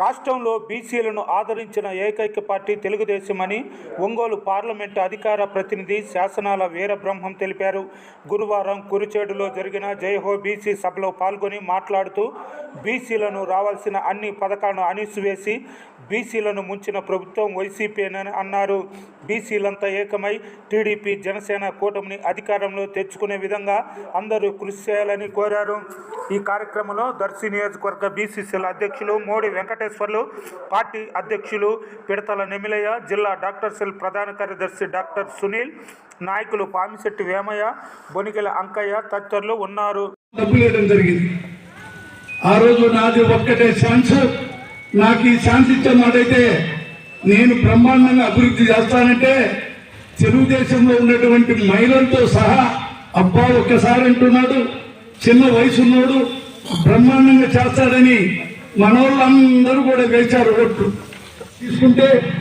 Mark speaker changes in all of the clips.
Speaker 1: రాష్ట్రంలో బీసీలను ఆదరించిన ఏకైక పార్టీ తెలుగుదేశమని ఒంగోలు పార్లమెంటు అధికార ప్రతినిధి శాసనాల వీరబ్రహ్మం తెలిపారు. గురువారం కురిచేడులో జరిగిన జయహో బీసీ సభలో పాల్గొని మాట్లాడుతూ బీసీలను రావాల్సిన అన్ని పథకాలను అణిసివేసి బీసీలను ముంచిన ప్రభుత్వం వైసీపీనని అన్నారు. బీసీలంతా ఏకమై టీడీపీ జనసేన కూటమిని అధికారంలో తెచ్చుకునే విధంగా అందరూ కృషి చేయాలని కోరారు. ఈ కార్యక్రమంలో దర్శి నియోజకవర్గ బీసీసీల అధ్యక్షులు మోడీ వెంకట వెంకటేశ్వర్లు పార్టీ అధ్యక్షులు పిడతల నెమిలయ్య జిల్లా డాక్టర్ సెల్ ప్రధాన కార్యదర్శి డాక్టర్ సునీల్ నాయకులు పామిశెట్టి వేమయ్య బొనికెల అంకయ్య తదితరులు ఉన్నారు.
Speaker 2: జరిగింది. ఆ రోజు నాది ఒక్కటే ఛాన్స్. నాకు ఈ ఛాన్స్ ఇచ్చే మాటైతే నేను బ్రహ్మాండంగా అభివృద్ధి చేస్తానంటే తెలుగుదేశంలో ఉన్నటువంటి మహిళలతో సహా అబ్బా ఒక్కసారి అంటున్నాడు. చిన్న వయసు ఉన్నాడు బ్రహ్మాండంగా చేస్తాడని మనోళ్ళందరూ కూడా వేశారు ఓట్లు. తీసుకుంటే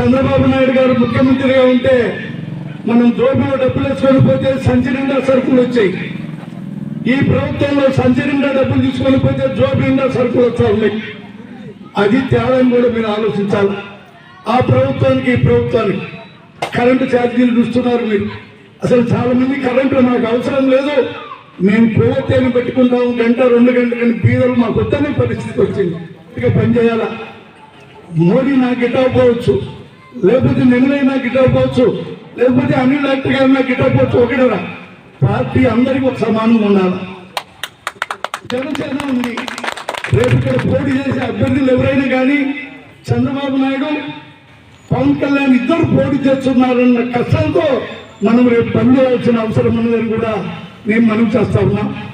Speaker 2: చంద్రబాబు నాయుడు గారు ముఖ్యమంత్రిగా ఉంటే మనం దోపిలో డబ్బులు వేసుకొని పోతే సంచి సరుకులు వచ్చాయి. ఈ ప్రభుత్వంలో సంచి డబ్బులు తీసుకొని పోతే జోబు సరుకులు వస్తా ఉన్నాయి. అది తేడాన్ని కూడా మీరు ఆలోచించాలి. ఆ ప్రభుత్వానికి ఈ ప్రభుత్వానికి కరెంటు ఛార్జీలు చూస్తున్నారు మీరు. అసలు చాలా మంది కరెంటు నాకు అవసరం లేదు. మేము కొవ్వొత్తేని పెట్టుకుంటాము గంట రెండు గంటలని బీదలు మాకు వద్దనే పరిస్థితి వచ్చింది. ఇక పనిచేయాలా మోడీ నాకు గిట్టకపోవచ్చు లేకపోతే నిన్నలే నాకు గిట్టకపోవచ్చు లేకపోతే అనిల్ డాక్టర్ గారు నాకు గిట్టకపోవచ్చు ఒకటేరా పార్టీ అందరికీ ఒక సమానంగా ఉండాలి? జనసేన ఉంది. రేపు ఇక్కడ పోటీ చేసే అభ్యర్థులు ఎవరైనా కానీ చంద్రబాబు నాయుడు పవన్ కళ్యాణ్ ఇద్దరు పోటీ చేస్తున్నారన్న కష్టంతో మనం రేపు పనిచేయాల్సిన అవసరం ఉన్నదని కూడా నేను మనం చేస్తా ఉన్నా.